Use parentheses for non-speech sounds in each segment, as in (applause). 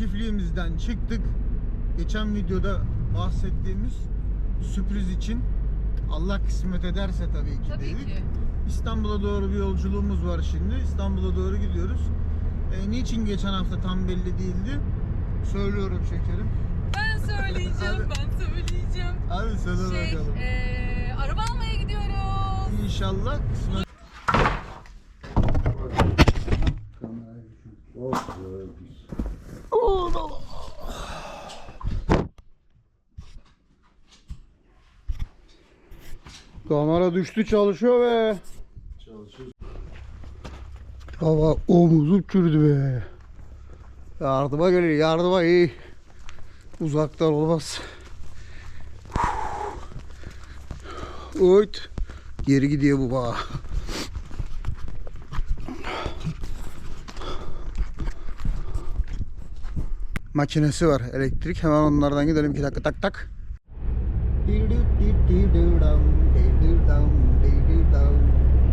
çiftliğimizden çıktık. Geçen videoda bahsettiğimiz sürpriz için Allah kısmet ederse tabii ki Tabii dedik. ki. İstanbul'a doğru bir yolculuğumuz var şimdi. İstanbul'a doğru gidiyoruz. E, niçin geçen hafta tam belli değildi? Söylüyorum şekerim. Ben söyleyeceğim, Abi- ben söyleyeceğim. Abi söyle Şey, bakalım. eee, araba almaya gidiyoruz. İnşallah kısmet. Kamera düştü çalışıyor be. Çalışıyor. Hava omuz uçurdu be. Yardıma geliyor yardıma iyi. Uzaktan olmaz. Oyt. Geri gidiyor bu bağ. Makinesi var elektrik. Hemen onlardan gidelim iki dakika tak tak.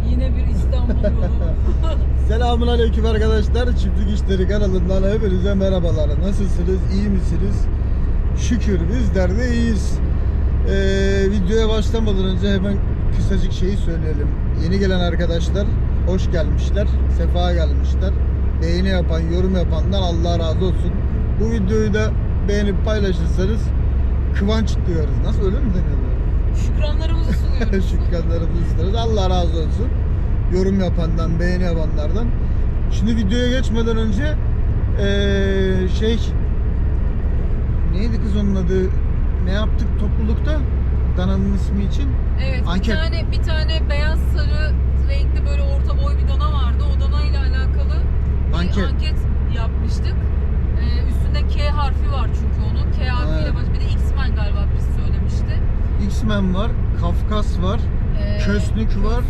Yine bir İstanbul yolu. (laughs) Selamun aleyküm arkadaşlar. Çiftlik İşleri kanalından hepinize merhabalar. Nasılsınız? İyi misiniz? Şükür bizler de iyiyiz. Ee, videoya başlamadan önce hemen kısacık şeyi söyleyelim. Yeni gelen arkadaşlar hoş gelmişler. Sefa gelmişler. Beğeni yapan, yorum yapandan Allah razı olsun. Bu videoyu da beğenip paylaşırsanız kıvanç duyarız. Nasıl öyle mi deniyorlar? Şükranlarımızı sunuyoruz. (laughs) Şükranlarımızı isteriz. Allah razı olsun. Yorum yapandan, beğeni yapanlardan. Şimdi videoya geçmeden önce eee, şey neydi kız onun adı? Ne yaptık toplulukta? Dana'nın ismi için. Evet, Anket. bir tane bir tane beyaz sarı renkli böyle orta boy bir dana vardı. O dana ile alakalı bir Anket. anket, yapmıştık. Üstünde K harfi var çünkü onun. K harfiyle Evet. baş. Bir de X-Men galiba birisi söylemişti. X-Men var, Kafkas var, Ee, Kösnük var, var,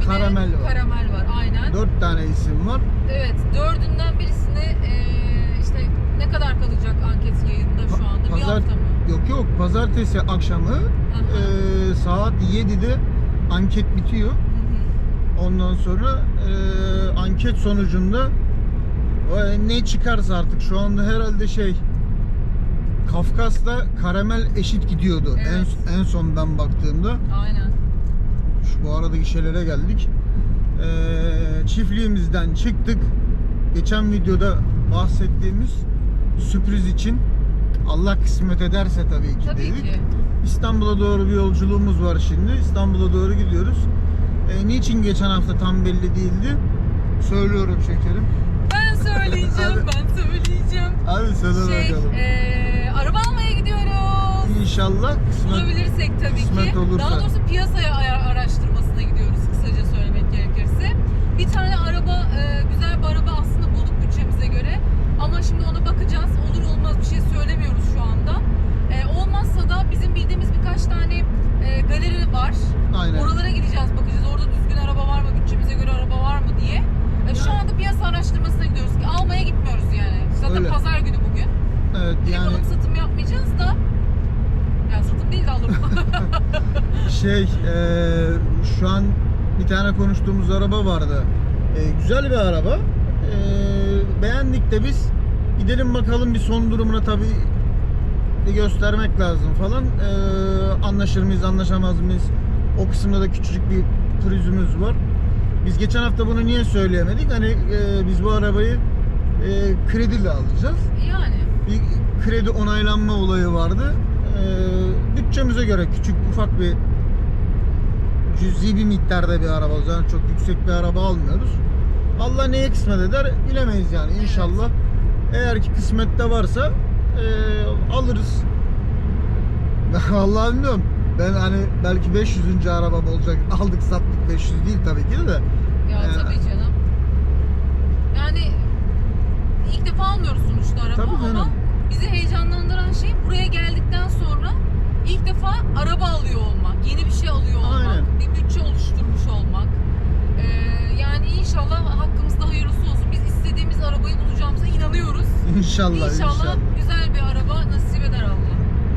bir Karamel var. Karamel var, aynen. dört tane isim var. Evet, dördünden birisini eee, işte ne kadar kalacak anket yayında şu anda? Bir Pazar- hafta mı? Yok yok, pazartesi akşamı Aha. eee, saat 7'de anket bitiyor. Hı hı. Ondan sonra eee, anket sonucunda e, ne çıkarsa artık şu anda herhalde şey Kafkas'ta karamel eşit gidiyordu Evet. en, en son ben baktığımda. Aynen. Şu bu aradaki şeylere geldik. Eee, çiftliğimizden çıktık. Geçen videoda bahsettiğimiz sürpriz için Allah kısmet ederse tabii ki Tabii dedik. ki. İstanbul'a doğru bir yolculuğumuz var şimdi. İstanbul'a doğru gidiyoruz. E, niçin geçen hafta tam belli değildi? Söylüyorum şekerim. Söyleyeceğim, Abi- ben söyleyeceğim. Abi söyle Şey, bakalım. eee, araba almaya gidiyoruz. İnşallah kısmet. Bulabilirsek tabii kısmet ki. olursa. Daha doğrusu piyasaya aya- araştırmasına gidiyoruz kısaca söylemek gerekirse. Bir tane araba, e, güzel bir araba aslında bulduk bütçemize göre. Ama şimdi ona bakacağız. Olur olmaz bir şey söylemiyoruz şu anda. E, olmazsa da bizim bildiğimiz birkaç tane e, galeri var. Aynen. Oralara gideceğiz, bakacağız. Orada düzgün araba var mı, bütçemize göre araba var mı diye. E, şu Yani- anda piyasa araştırmasına gidiyoruz ki almaya gitmiyoruz yani. Zaten Öyle. pazar günü bugün. Evet Direkt yani alım satım yapmayacağız da. Ya satım değil de alım. (laughs) şey e, şu an bir tane konuştuğumuz araba vardı. E, güzel bir araba. E, beğendik de biz. Gidelim bakalım bir son durumuna tabii göstermek lazım falan. E, anlaşır mıyız, anlaşamaz mıyız? O kısımda da küçücük bir pürüzümüz var. Biz geçen hafta bunu niye söyleyemedik? Hani e, biz bu arabayı e, krediyle alacağız. yani. bir kredi onaylanma olayı vardı. Ee, bütçemize göre küçük ufak bir cüzi bir miktarda bir araba. Yani çok yüksek bir araba almıyoruz. Allah neye kısmet eder bilemeyiz yani inşallah. Eğer ki kısmette varsa ee, alırız. (laughs) Vallahi bilmiyorum. Ben hani belki 500. arabam olacak. Aldık sattık 500 değil tabii ki de. Ya Ee, tabii canım. Yani ilk defa almıyoruz sonuçta araba Tabii ama canım. bizi heyecanlandıran şey buraya geldikten sonra ilk defa araba alıyor olmak, yeni bir şey alıyor olmak, Aynen. bir bütçe oluşturmuş olmak. Ee, yani inşallah hakkımızda hayırlısı olsun. Biz istediğimiz arabayı bulacağımıza inanıyoruz. İnşallah İnşallah, inşallah. güzel bir araba nasip eder Allah.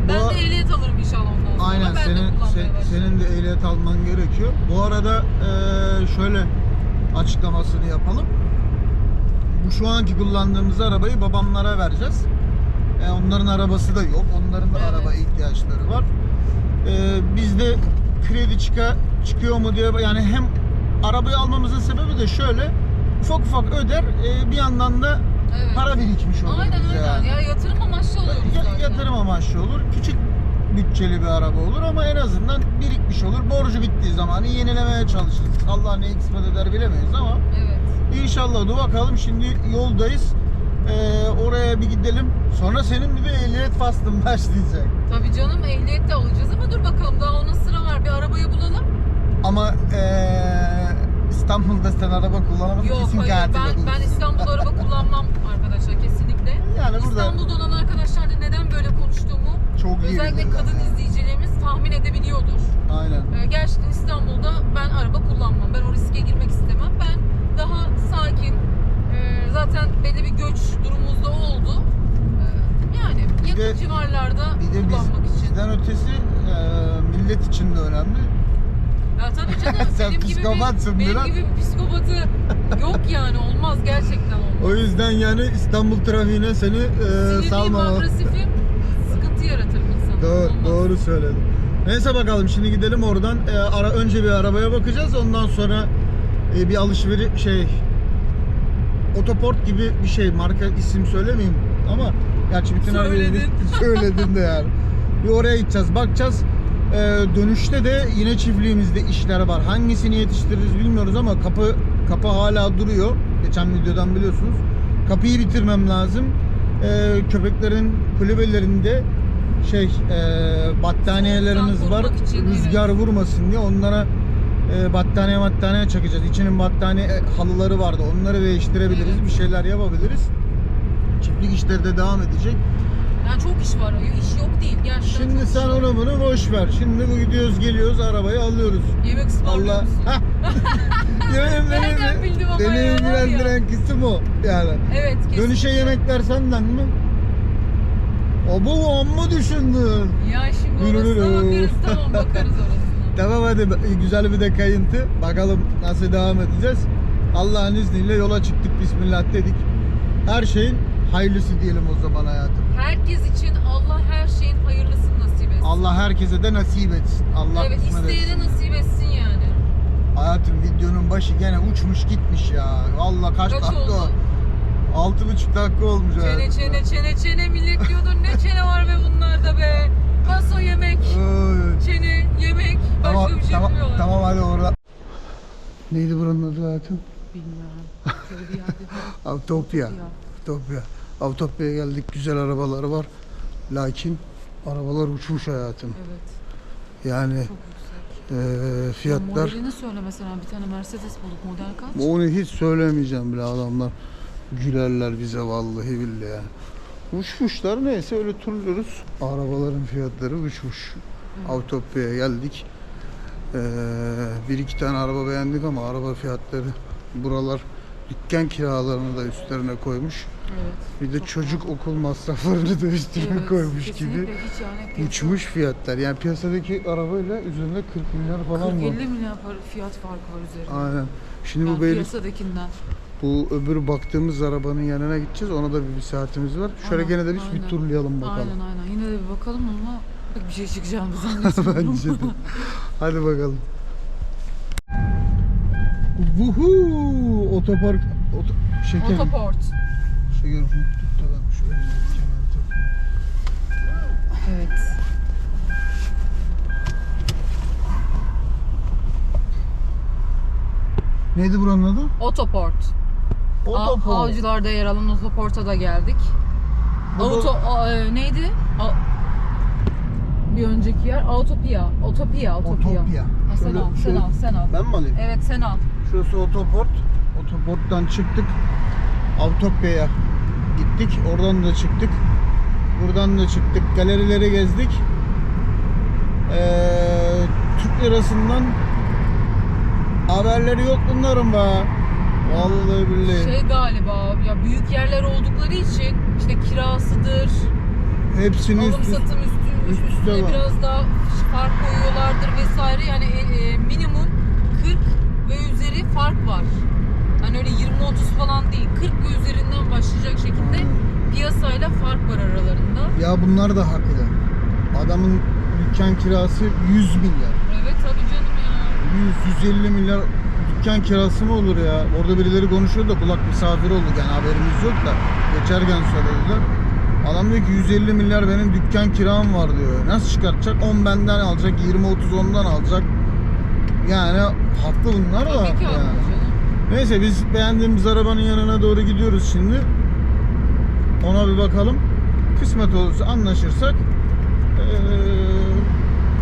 Ben Bu- de ehliyet alırım inşallah ondan sonra. Aynen ben senin de kullanmaya se- başlarım. senin de ehliyet alman gerekiyor. Bu arada eee, şöyle açıklamasını yapalım. bu şu anki kullandığımız arabayı babamlara vereceğiz. E, onların arabası da yok. Onların da Evet. araba ihtiyaçları var. E, bizde kredi çıka, çıkıyor mu diye yani hem arabayı almamızın sebebi de şöyle ufak ufak öder e, bir yandan da Evet. para birikmiş olur Aynen aynen. yani. Ya yatırım amaçlı oluyoruz Ya- yatırım amaçlı olur. Küçük bütçeli bir araba olur ama en azından birikmiş olur. Borcu bittiği zaman yenilemeye çalışırız. Allah ne kısmet eder bilemeyiz ama Evet. inşallah dur bakalım şimdi yoldayız. Ee, oraya bir gidelim. Sonra senin bir de ehliyet faslın (laughs) başlayacak. Tabii canım ehliyet de alacağız ama dur bakalım daha ona sıra var. Bir arabayı bulalım. Ama ee, İstanbul'da sen araba kullanamazsın. Yok kesin hayır katil ben, olursun. ben İstanbul'da araba (laughs) kullanmam arkadaşlar kesinlikle. Yani burada İstanbul'da olan arkadaşlar da neden böyle konuştuğumu çok iyi özellikle kadın yani. izleyicilerimiz tahmin edebiliyordur. Aynen. Ee, gerçekten İstanbul'da ben araba kullanmam. Ben o riske girmek istemem. Ben daha sakin, e, zaten belli bir göç durumumuz da oldu. Ee, yani yakın de- civarlarda Bir de biz, kullanmak için. bizden ötesi ee, millet için de önemli. Ya tabii canım (laughs) Sen benim gibi bir, benim gibi bir psikopatı yok yani olmaz gerçekten olmaz. O yüzden yani İstanbul trafiğine seni Sinirliyim, salmamalı. agresifim, sıkıntı yaratır insana. Doğru, Olmaz. doğru söyledin. Neyse bakalım şimdi gidelim oradan. Ee, ara önce bir arabaya bakacağız. Ondan sonra e, bir alışveriş şey otoport gibi bir şey. Marka isim söylemeyeyim ama gerçi bütün Söyledin. (laughs) söyledin de yani. Bir oraya gideceğiz, bakacağız. Ee, dönüşte de yine çiftliğimizde işler var. Hangisini yetiştiririz bilmiyoruz ama kapı kapı hala duruyor. Geçen videodan biliyorsunuz. Kapıyı bitirmem lazım. Ee, köpeklerin kulübelerinde şey e, battaniyelerimiz var. Rüzgar vurmasın diye onlara e, battaniye battaniye çakacağız. İçinin battaniye e, halıları vardı. Onları değiştirebiliriz. Evet. Bir şeyler yapabiliriz. Çiftlik işleri de devam edecek. Yani çok iş var. İş yok değil. Gerçekten Şimdi sen onu bunu boş ver. Şimdi bu gidiyoruz geliyoruz arabayı alıyoruz. Yemek Allah. Hah. (laughs) Yemin Nereden bildim ama beni ilgilendiren kısım o. Yani. Evet kesinlikle. Dönüşe yemekler senden mi? O bu o mu düşündün? Ya şimdi orasına bakarız tamam bakarız orasına. (laughs) Tamam hadi güzel bir de kayıntı. Bakalım nasıl devam edeceğiz. Allah'ın izniyle yola çıktık. Bismillah dedik. Her şeyin hayırlısı diyelim o zaman hayatım. Herkes için Allah her şeyin hayırlısını nasip etsin. Allah herkese de nasip etsin. Allah evet isteyene nasip etsin yani. Hayatım videonun başı gene uçmuş gitmiş ya. Allah kaç, Kaç dakika? oldu? Altı buçuk dakika olmuş Çene hayatım. çene çene çene millet diyordur ne çene var be bunlarda be. Paso yemek, çene, yemek başka Tamam, bir şey tamam, yapmıyorlar. tamam hadi orada. Neydi buranın adı hayatım? Bilmiyorum. Şöyle bir yerde. Avtopya. Ya. Avtopya. Avtopya'ya geldik. Güzel arabaları var. Lakin arabalar uçmuş hayatım. Evet Yani eee, fiyatlar Modelini söyle mesela bir tane Mercedes bulduk model kaç? onu hiç söylemeyeceğim bile adamlar. Gülerler bize vallahi billahi. yani. Uçmuşlar neyse öyle turluyoruz. Arabaların fiyatları uçmuş. Avtopya'ya geldik. Eee, bir iki tane araba beğendik ama araba fiyatları buralar dükkan kiralarını da üstlerine koymuş. Evet. Bir de çocuk pahalı. okul masraflarını da üstüne Evet, koymuş gibi. Uçmuş fiyatlar. Yani piyasadaki arabayla üzerinde 40 milyar falan 40-50 var. milyar para fiyat farkı var üzerinde. Aynen. Şimdi Yani bu beylik, piyasadakinden. Bu öbür baktığımız arabanın yanına gideceğiz. Ona da bir, bir saatimiz var. Şöyle Aynen, gene de biz bir aynen. turlayalım bakalım. Aynen aynen. Yine de bir bakalım ama pek bir şey çıkacağını (laughs) zannetmiyorum. Bence de. Hadi bakalım. Vuhu! Otopark oto, şeker. Otoport. Şeker bir. Evet. Neydi buranın adı? Otoport. Av- Avcılar'da yer alan Otoport'a da geldik. Auto a- e, neydi? A- bir önceki yer Autopia. Otopia, Otopia. Otopya. Ha, sen Şöyle- al, sen şöyle- al, sen al. Ben mi alayım? Evet sen al. Şurası otoport. Otoporttan çıktık. Avtopya'ya gittik. Oradan da çıktık. Buradan da çıktık. Galerileri gezdik. Ee, Türk lirasından haberleri yok bunların be. Vallahi billahi. Şey galiba ya büyük yerler oldukları için işte kirasıdır, Hepsini alım üst satım üstü, üst üstüne var. biraz daha fark koyuyorlardır vesaire. Yani e, e, minimum 40 ve üzeri fark var. Hani öyle 20-30 falan değil. 40 ve üzerinden başlayacak şekilde piyasayla fark var aralarında. Ya bunlar da haklı. Adamın dükkan kirası 100 milyar. Evet tabii canım ya. 100 150 milyar dükkan kirası mı olur ya? Orada birileri konuşuyor da kulak misafir olduk yani haberimiz yok da geçerken söylediler. Adam diyor ki 150 milyar benim dükkan kiram var diyor. Nasıl çıkartacak? 10 benden alacak, 20 30 ondan alacak. Yani haklı bunlar da. Tabii ki haklı yani. Neyse biz beğendiğimiz arabanın yanına doğru gidiyoruz şimdi. Ona bir bakalım. Kısmet olursa anlaşırsak eee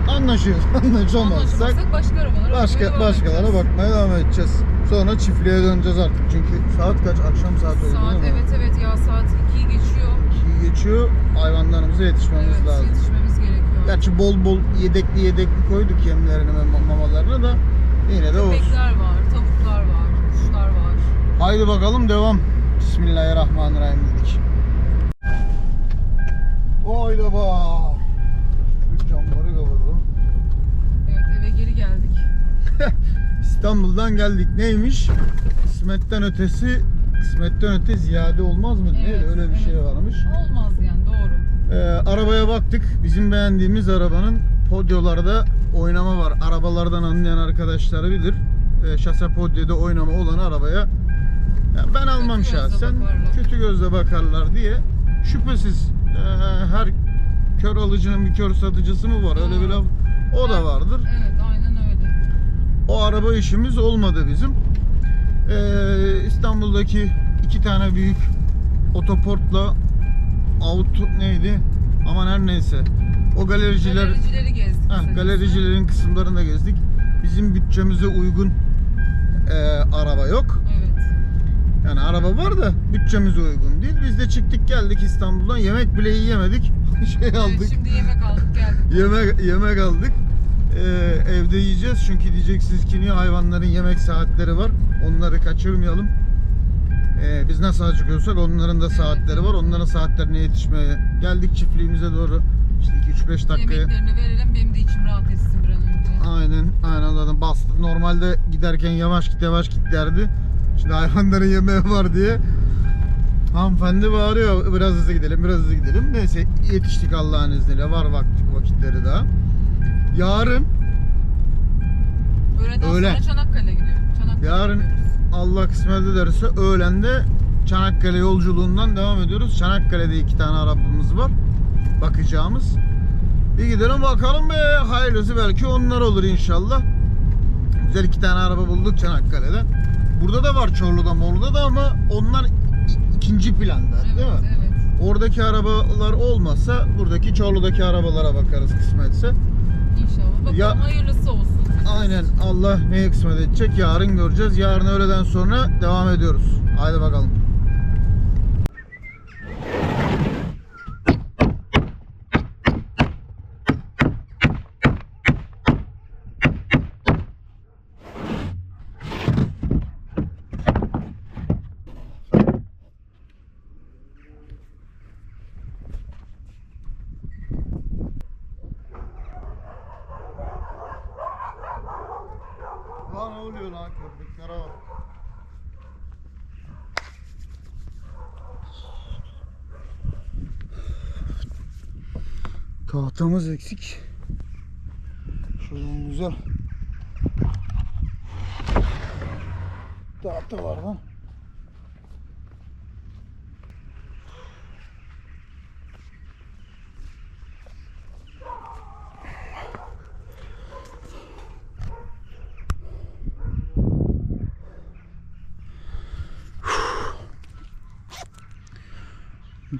anlaşıyoruz. (laughs) Anlaşamazsak Anlaşamazsak başka arabalara başka başkalara bakmaya devam edeceğiz. Sonra çiftliğe döneceğiz artık. Çünkü saat kaç? Akşam saat oldu Saat değil mi? evet evet ya saat 2'yi geçiyor. İkiyi geçiyor. Hayvanlarımıza yetişmemiz Evet lazım. yetişmemiz gerekiyor. Gerçi bol bol yedekli yedekli koyduk yemlerini ve mamalarını da yine de olsun. Köpekler var, tavuklar var, kuşlar var. Haydi bakalım devam. Bismillahirrahmanirrahim dedik. Haydi bak. (laughs) İstanbul'dan geldik. Neymiş? Kısmetten ötesi, kısmetten öte ziyade olmaz mı? Evet? Öyle bir evet. şey varmış. Olmaz yani doğru. Ee, arabaya baktık. Bizim beğendiğimiz arabanın podyolarda oynama var. Arabalardan anlayan arkadaşlar bilir. Ee, şase podyoda oynama olan arabaya ya ben almam gözle şahsen. bakarlar. Kötü gözle bakarlar diye. Şüphesiz e, her kör alıcının bir kör satıcısı mı var? Öyle bir laf o da vardır. Evet. O araba işimiz olmadı bizim. Ee, İstanbul'daki iki tane büyük otoportla auto neydi? Aman her neyse. O galericiler Galericileri gezdik. Heh, galericilerin kısımlarında gezdik. Bizim bütçemize uygun e, araba yok. Evet. Yani araba var da bütçemize uygun değil. Biz de çıktık geldik İstanbul'dan. Yemek bile yiyemedik. (laughs) şey Evet, aldık. şimdi yemek aldık geldik. Yemek yemek aldık. Ee, evde yiyeceğiz çünkü diyeceksiniz ki niye hayvanların yemek saatleri var. Onları kaçırmayalım. Ee, biz nasıl acıkıyorsak onların da saatleri var. Onların saatlerine yetişmeye geldik çiftliğimize doğru. İşte 2-3-5 dakikaya. Yemeklerini verelim benim de içim rahat etsin bir an önce. Aynen, aynen zaten bastı. Normalde giderken yavaş git yavaş git derdi. Şimdi hayvanların yemeği var diye. Hanımefendi bağırıyor biraz hızlı gidelim biraz hızlı gidelim. Neyse yetiştik Allah'ın izniyle var vakti, vakitleri daha. Yarın Öğleden Öğlen. sonra Çanakkale gidiyor. Çanakkale Yarın- gidiyoruz. Allah kısmet ederse öğlende Çanakkale yolculuğundan devam ediyoruz. Çanakkale'de iki tane arabamız var. Bakacağımız. Bir gidelim bakalım be. Hayırlısı belki onlar olur inşallah. Güzel iki tane araba bulduk Çanakkale'de. Burada da var Çorlu'da Morlu'da da ama onlar ikinci planda Evet, değil mi? evet. Oradaki arabalar olmasa buradaki Çorlu'daki arabalara bakarız kısmetse. Bakalım Ya- hayırlısı olsun. Aynen Allah neye kısmet edecek yarın göreceğiz. Yarın öğleden sonra devam ediyoruz. Haydi bakalım. Lan ne oluyor lan köpeklere bak. Tahtamız eksik. Şuradan güzel. Tahta var lan.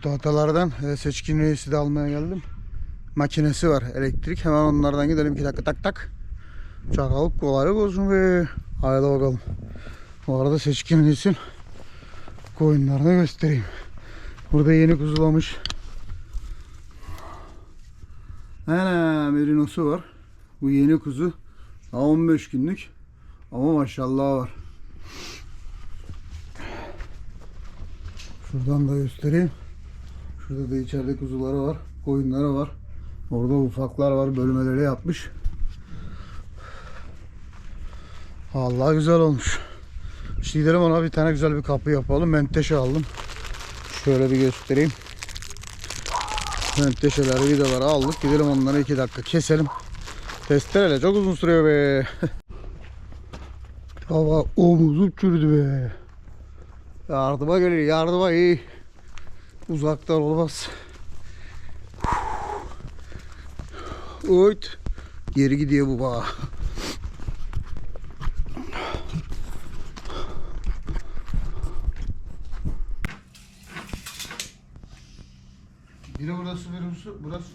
Tahtalardan e, seçkin reisi de almaya geldim. Makinesi var elektrik. Hemen onlardan gidelim iki dakika tak tak. Çakalıp kolaylık olsun be. Haydi bakalım. Bu arada seçkin reisin koyunlarını göstereyim. Burada yeni kuzulamış. Ana merinosu var. Bu yeni kuzu. Daha 15 günlük. Ama maşallah var. Şuradan da göstereyim. Şurada da içeride kuzuları var. Koyunları var. Orada ufaklar var. Bölmeleri yapmış. Allah güzel olmuş. Şimdi gidelim ona bir tane güzel bir kapı yapalım. Menteşe aldım. Şöyle bir göstereyim. Menteşeleri vidaları aldık. Gidelim onları iki dakika keselim. Testereyle çok uzun sürüyor be. (laughs) Hava omuzum çürüdü be. Yardıma geliyor yardıma iyi. Uzaktan olmaz. Oyt. Geri gidiyor bu bağ. Biri burası, biri burası. burası.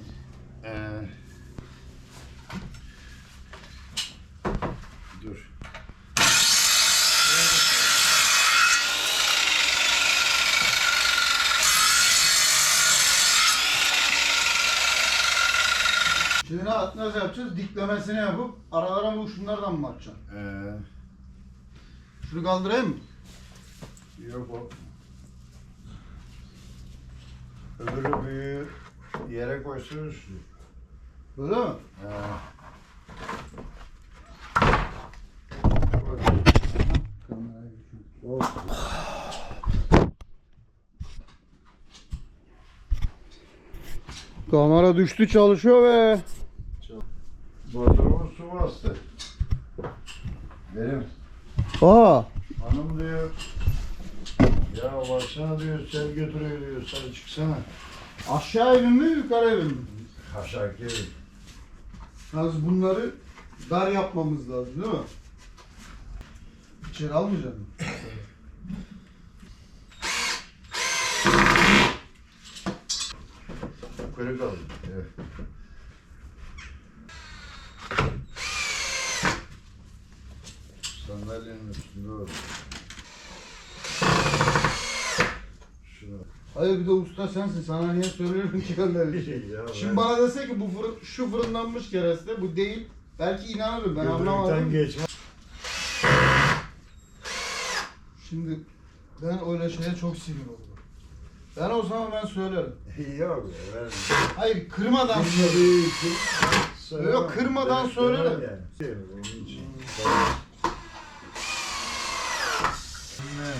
Ee, dur. Şimdi ne, nasıl yapacağız? Diklemesini yapıp aralara bu şunlardan mı atacaksın? Ee, Şunu kaldırayım mı? yok o. Öbürü büyüğü yere koysun üstü. Böyle mi? Ee, Kamera düştü çalışıyor be. Bodrumu su bastı. Benim Aa, hanım diyor. Ya baksana diyor sen götürüyor diyor sen çıksana. aşağı evin mi yukarı evin mi? Aşağı gelin. Yalnız bunları dar yapmamız lazım değil mi? İçeri almayacak mı? Yukarı kaldı. Evet. Hayır bir de usta sensin. Sana niye söylüyorum ki öyle bir şey? (laughs) Ya Şimdi ben- bana dese ki bu fırın, şu fırınlanmış kereste bu değil. Belki inanırım ben anlamadım. geçme. Şimdi ben öyle şeye çok sinir oldum. Ben o zaman ben söylerim. (laughs) Yok ben Hayır kırmadan. Yok, kırmadan Ben söyle de. söylemem Yani. Onun için. Ne?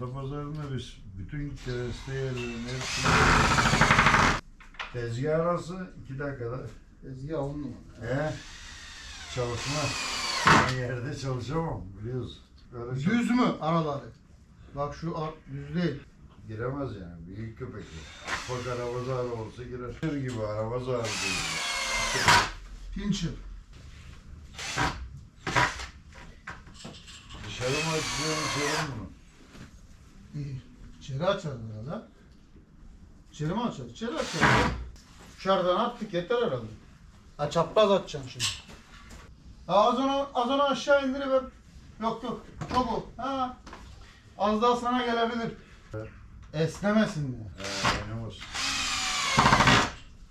Atapazarı'nda biz bütün kereste yerlerin hepsini tezgah arası iki dakikada. Ezgi on numara. He? Çalışma. Ben yerde çalışamam biliyorsun. Böyle çok- Düz mü araları? Bak şu ar- düz değil. Giremez yani. Büyük köpekler. Bak araba zarı olsa girer. Tır gibi araba zarı değil. Pincher. Dışarı mı açıyorsun içeri mi? İyi. İçeri açarız herhalde. İçeri mi açarız? İçeri açarız. Dışarıdan attık yeter herhalde. Ha çapraz atacağım şimdi. Ha az onu, az onu aşağı indiriver. Yok yok. Çok o. Ha. Az daha sana gelebilir. Esnemesin diye. Ee, benim olsun.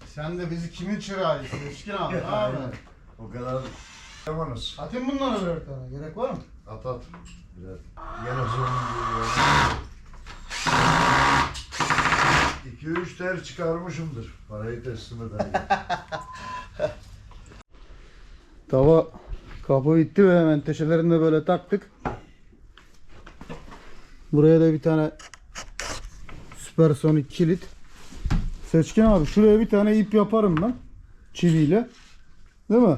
Sen de bizi kimin çırağıyız? Seçkin abi. (laughs) Ne haber? O kadar yamanız. Atayım bunlara birer tane. Gerek var mı? At at. Birer. Gene zorun diyor. İki üç ter çıkarmışımdır. Parayı teslim ederim. (laughs) Tava kapı bitti ve hemen teşelerini de böyle taktık. Buraya da bir tane süpersonik kilit. Seçkin abi şuraya bir tane ip yaparım ben. Çiviyle. Değil mi?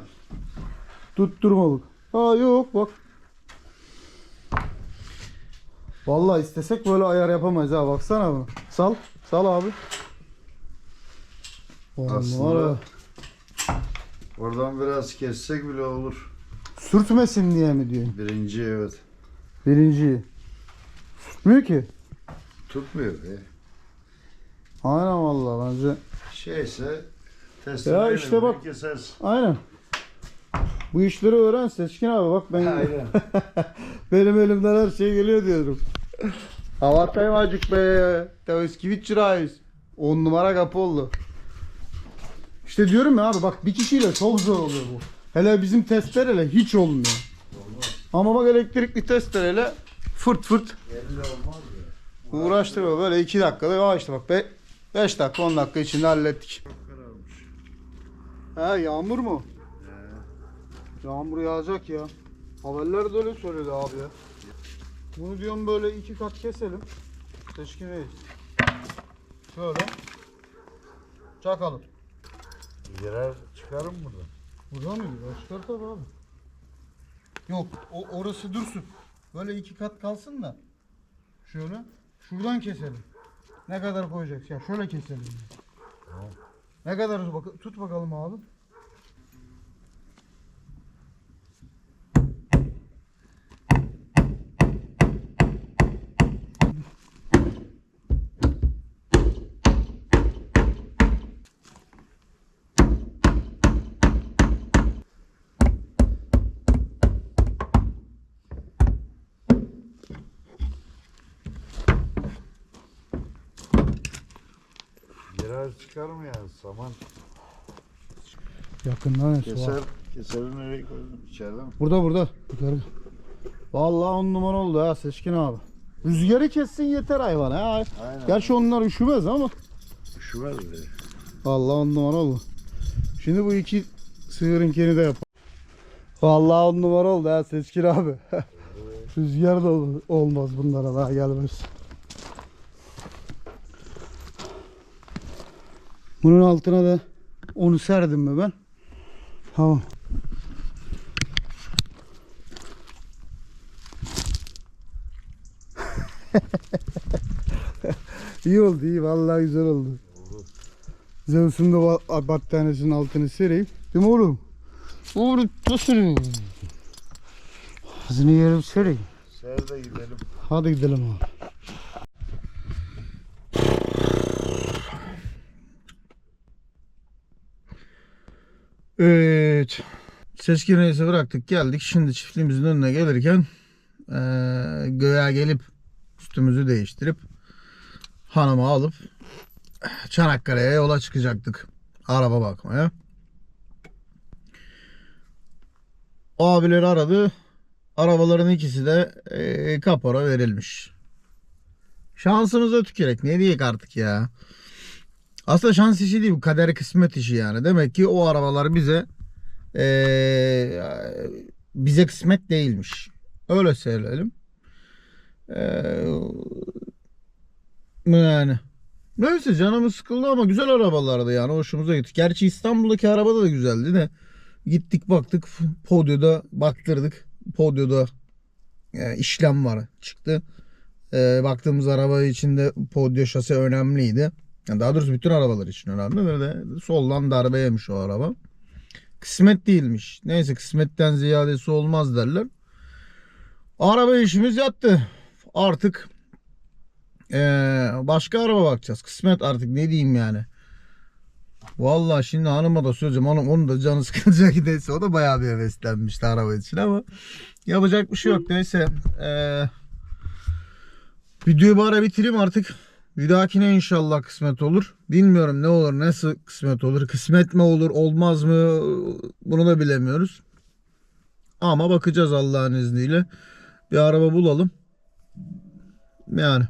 Tutturmalık. Aa yok bak. Vallahi istesek böyle ayar yapamayız ha baksana bunu. Sal. Sal abi. On Aslında- numara. Oradan biraz kessek bile olur. Sürtmesin diye mi diyorsun? Birinci evet. Birinciyi. Sürtmüyor ki. Tutmuyor be. Aynen vallahi bence. Şeyse test Ya işte bak. Kesersin. Aynen. Bu işleri öğren Seçkin abi bak ben Aynen. (laughs) benim elimden her şey geliyor diyorum. Havatayım acık be. Teveskivit çırağıyız. 10 numara kapı oldu. İşte diyorum ya abi bak bir kişiyle çok zor oluyor bu. Hele bizim testereyle hiç olmuyor. Olmaz. Ama bak elektrikli testereyle fırt fırt uğraştırıyor. Böyle 2 dakikada ya işte bak 5 dakika 10 dakika içinde hallettik. Ha yağmur mu? Yağmur yağacak ya. Haberler de öyle söyledi abi ya. Bunu diyorum böyle iki kat keselim. Teşkineyiz. Şöyle. Çakalım. Girer çıkarım buradan. Buradan mı gidiyor? Çıkar tabii abi. Yok o, orası dursun. Böyle iki kat kalsın da. Şöyle. Şuradan keselim. Ne kadar koyacak? Ya şöyle keselim. Tamam. Ne kadar bak tut bakalım abi. Girer çıkar mı yani saman? Yakından et Keser, keseri nereye koydun? İçeride mi? Burada burada. Yukarı. Vallahi on numara oldu ha Seçkin abi. Rüzgarı kessin yeter hayvan ha. Aynen. Gerçi onlar üşümez ama. Üşümez be. Vallahi on numara oldu. Şimdi bu iki sığırınkini de yap. Vallahi on numara oldu ha Seçkin abi. (laughs) Rüzgar da ol- olmaz bunlara daha gelmez. Bunun altına da onu serdim mi ben? Tamam. (laughs) iyi oldu iyi vallahi güzel oldu. Zeus'un da ba- battaniyesinin altını sereyim. Değil mi oğlum? Oğlum nasıl? Ağzını yerim sereyim. Ser de gidelim. Hadi gidelim abi. Evet. Seçkin reisi bıraktık geldik. Şimdi çiftliğimizin önüne gelirken eee göğe gelip üstümüzü değiştirip hanımı alıp Çanakkale'ye yola çıkacaktık. Araba bakmaya. Abileri aradı. Arabaların ikisi de eee, kapora verilmiş. Şansımıza tükürek. Ne diyek artık ya. Aslında şans işi değil bu kader kısmet işi yani. Demek ki o arabalar bize eee, bize kısmet değilmiş. Öyle söyleyelim. Eee, yani. Neyse canımız sıkıldı ama güzel arabalardı yani hoşumuza gitti. Gerçi İstanbul'daki araba da güzeldi de gittik baktık podyoda baktırdık. Podyoda e, işlem var çıktı. E, baktığımız araba içinde podyo şase önemliydi. Yani daha doğrusu bütün arabalar için önemli. Böyle soldan darbe yemiş o araba. Kısmet değilmiş. Neyse kısmetten ziyadesi olmaz derler. Araba işimiz yattı. Artık eee, başka araba bakacağız. Kısmet artık ne diyeyim yani. Vallahi şimdi hanıma da söyleyeceğim. Onun, onun da canı sıkılacak (laughs) neyse. O da bayağı bir heveslenmişti araba için ama yapacak bir şey yok. Neyse. Eee videoyu bu ara bitireyim artık. Bir dahakine inşallah kısmet olur. Bilmiyorum ne olur nasıl kısmet olur. Kısmet mi olur olmaz mı bunu da bilemiyoruz. Ama bakacağız Allah'ın izniyle. Bir araba bulalım. Yani.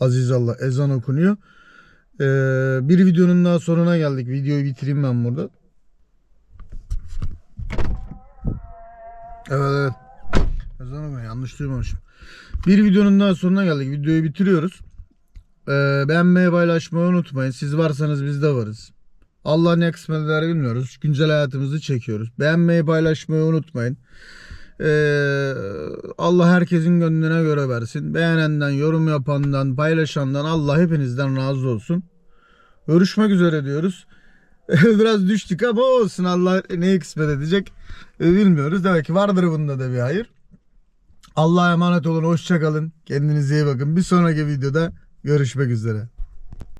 Aziz Allah ezan okunuyor. Ee, bir videonun daha sonuna geldik. Videoyu bitireyim ben burada. Evet evet. Ezan okunuyor. Yanlış duymamışım. Bir videonun daha sonuna geldik. Videoyu bitiriyoruz. Ee, beğenmeyi paylaşmayı unutmayın. Siz varsanız biz de varız. Allah ne kısmet eder bilmiyoruz. Güncel hayatımızı çekiyoruz. Beğenmeyi paylaşmayı unutmayın. Ee, Allah herkesin gönlüne göre versin. Beğenenden, yorum yapandan, paylaşandan Allah hepinizden razı olsun. Görüşmek üzere diyoruz. (laughs) Biraz düştük ama olsun Allah neyi kısmet edecek e, bilmiyoruz. Demek ki vardır bunda da bir hayır. Allah'a emanet olun. Hoşçakalın. Kendinize iyi bakın. Bir sonraki videoda görüşmek üzere.